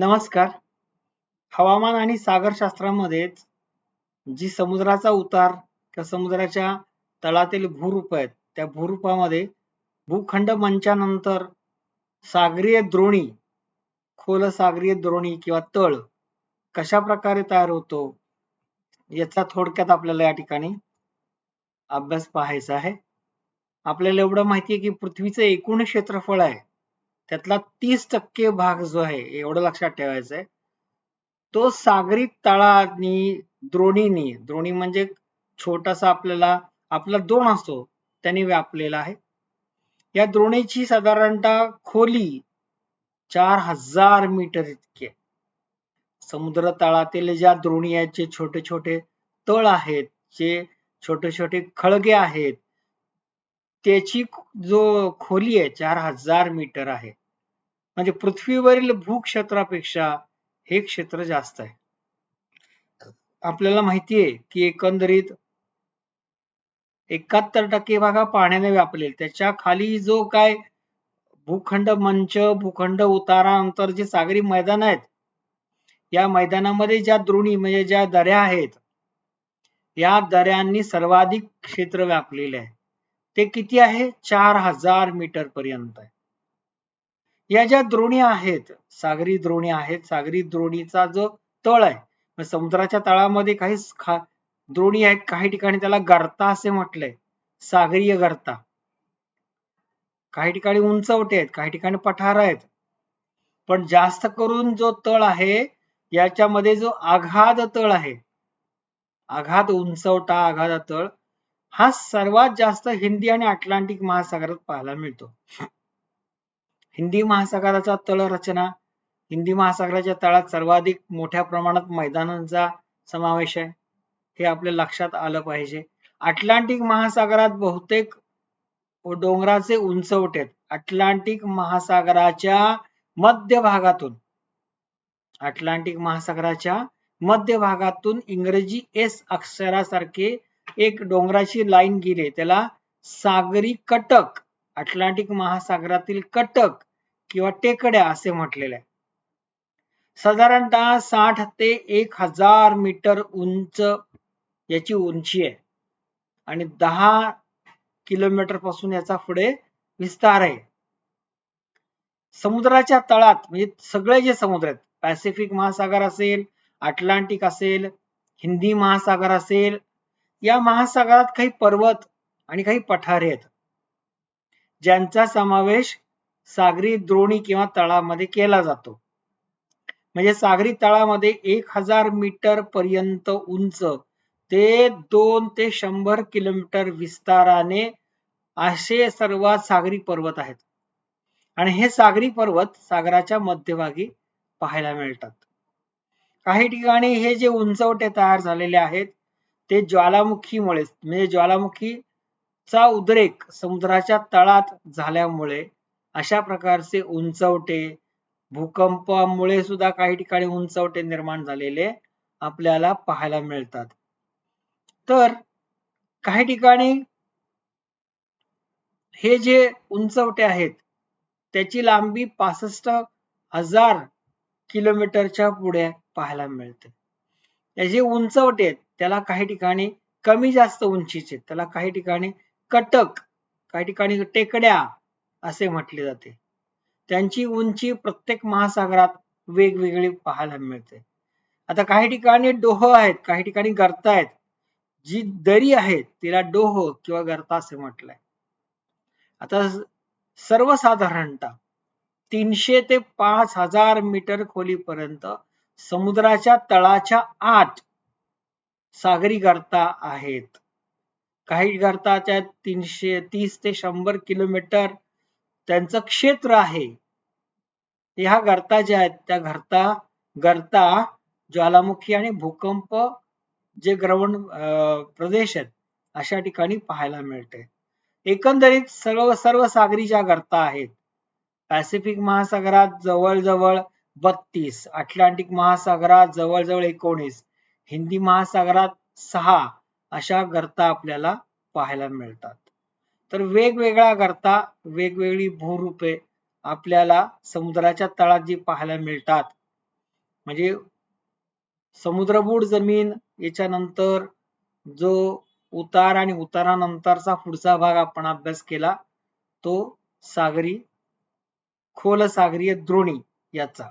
नमस्कार. हवामान आणि सागरशास्त्रामध्येच जी समुद्राचा उतार किंवा समुद्राच्या तळातील भूरूप आहेत त्या भूरूपामध्ये भूखंड मंचानंतर सागरीय द्रोणी खोल सागरीय द्रोणी किंवा तळ कशा प्रकारे तयार होतो याचा थोडक्यात आपल्याला या ठिकाणी अभ्यास पाहायचा आहे. आपल्याला एवढं माहिती आहे की पृथ्वीचं एकूण क्षेत्रफळ आहे. त्यातला तीस टक्के भाग जो आहे एवढं लक्षात ठेवायचं आहे तो सागरी तळानी द्रोणीनी द्रोणी म्हणजे छोटासा आपल्याला आपला द्रोण असतो त्यांनी व्यापलेला आहे. या द्रोणीची साधारणतः खोली चार हजार मीटर इतकी आहे. समुद्र तळातील ज्या द्रोणी आहेत जे छोटे छोटे तळ आहेत जे छोटे छोटे खळगे आहेत त्याची जो खोली आहे चार हजार मीटर आहे. म्हणजे पृथ्वीवरील भूक्षेत्रापेक्षा हे क्षेत्र जास्त आहे. आपल्याला माहिती आहे की एकंदरीत एकाहत्तर टक्के भागा पाण्याने व्यापलेल. त्याच्याखाली जो काय भूखंड मंच भूखंड उतारानंतर जे सागरी मैदान आहेत या मैदानामध्ये ज्या द्रोणी म्हणजे ज्या दऱ्या आहेत या दऱ्यांनी सर्वाधिक क्षेत्र व्यापलेले आहे. ते किती आहे? चार हजार मीटर पर्यंत आहे. या ज्या द्रोणी आहेत सागरी द्रोणी आहेत सागरी द्रोणीचा जो तळ आहे समुद्राच्या तळामध्ये काही द्रोणी आहेत काही ठिकाणी त्याला गर्ता असे म्हटलंय सागरीय गर्ता. काही ठिकाणी उंचवटे आहेत काही ठिकाणी पठार आहेत. पण जास्त करून जो तळ आहे याच्यामध्ये जो आघाद तळ आहे आघात उंचवटा आघात तळ हा सर्वात जास्त हिंदी आणि अटलांटिक महासागरात पाहायला मिळतो. हिंदी महासागराचा तळ रचना हिंदी महासागराच्या तळात सर्वाधिक मोठ्या प्रमाणात मैदानांचा समावेश आहे. हे आपल्या लक्षात आलं पाहिजे. अटलांटिक महासागरात बहुतेक डोंगराचे उंचवटे अटलांटिक महासागराच्या मध्य भागातून अटलांटिक महासागराच्या मध्य भागातून इंग्रजी एस अक्षरासारखे एक डोंगराची लाईन गेली त्याला सागरी कटक अटलांटिक महासागरातील कटक किंवा टेकड्या असे म्हटलेले आहे. साधारणतः साठ ते एक हजार मीटर उंच याची उंची आहे. आणि दहा किलोमीटरपासून याचा पुढे विस्तार आहे. समुद्राच्या तळात म्हणजे सगळे जे समुद्र आहेत पॅसिफिक महासागर असेल अटलांटिक असेल हिंदी महासागर असेल या महासागरात काही पर्वत आणि काही पठारे आहेत. ज्यांचा समावेश सागरी द्रोणी किंवा तळामध्ये केला जातो. म्हणजे सागरी तळामध्ये एक हजार मीटर पर्यंत उंच ते दोन ते शंभर किलोमीटर विस्ताराने असे सर्वात सागरी पर्वत आहेत. आणि हे सागरी पर्वत सागराच्या मध्यभागी पाहायला मिळतात. काही ठिकाणी हे जे उंचवटे तयार झालेले आहेत ते ज्वालामुखीमुळे म्हणजे ज्वालामुखीचा उद्रेक समुद्राच्या तळात झाल्यामुळे अशा प्रकारचे उंचवटे भूकंपामुळे सुद्धा काही ठिकाणी उंचवटे निर्माण झालेले आपल्याला पाहायला मिळतात. तर काही ठिकाणी हे जे उंचवटे आहेत त्याची लांबी पासष्ट हजार किलोमीटरच्या पुढे पाहायला मिळते. त्याचे उंचवटे आहेत त्याला काही ठिकाणी कमी जास्त उंचीचे त्याला काही ठिकाणी कटक काही ठिकाणी टेकड्या असे म्हटले जाते. त्यांची उंची प्रत्येक महासागरात वेगवेगळी पाहायला मिळते. आता काही ठिकाणी डोह आहेत काही ठिकाणी गर्ता आहेत. जी दरी आहे तिला डोह किंवा गर्ता असे म्हटलंय. आता सर्वसाधारणतः तीनशे ते पाच हजार मीटर खोलीपर्यंत समुद्राच्या तळाच्या आत सागरी गर्ता आहेत. काही गर्ताच्या तीनशे तीस ते शंभर किलोमीटर त्यांचं क्षेत्र आहे. ह्या गर्ता ज्या आहेत त्या घरता गर्ता ज्वालामुखी आणि भूकंप जे ग्रवण प्रदेश आहेत अशा ठिकाणी पाहायला मिळते. एकंदरीत सर्व सर्व सागरी ज्या गर्ता आहेत पॅसिफिक महासागरात जवळजवळ बत्तीस अटलांटिक महासागरात जवळजवळ एकोणीस हिंदी महासागरात सहा अशा गर्ता आपल्याला पाहायला मिळतात. तर वेगवेगळ्या करता वेगवेगळी भूरूपे आपल्याला समुद्राच्या तळात जी पाहायला मिळतात. म्हणजे समुद्रबूड जमीन याच्यानंतर जो उतार आणि उतारानंतरचा पुढचा भाग आपण अभ्यास केला तो सागरी खोल सागरीय द्रोणी याचा.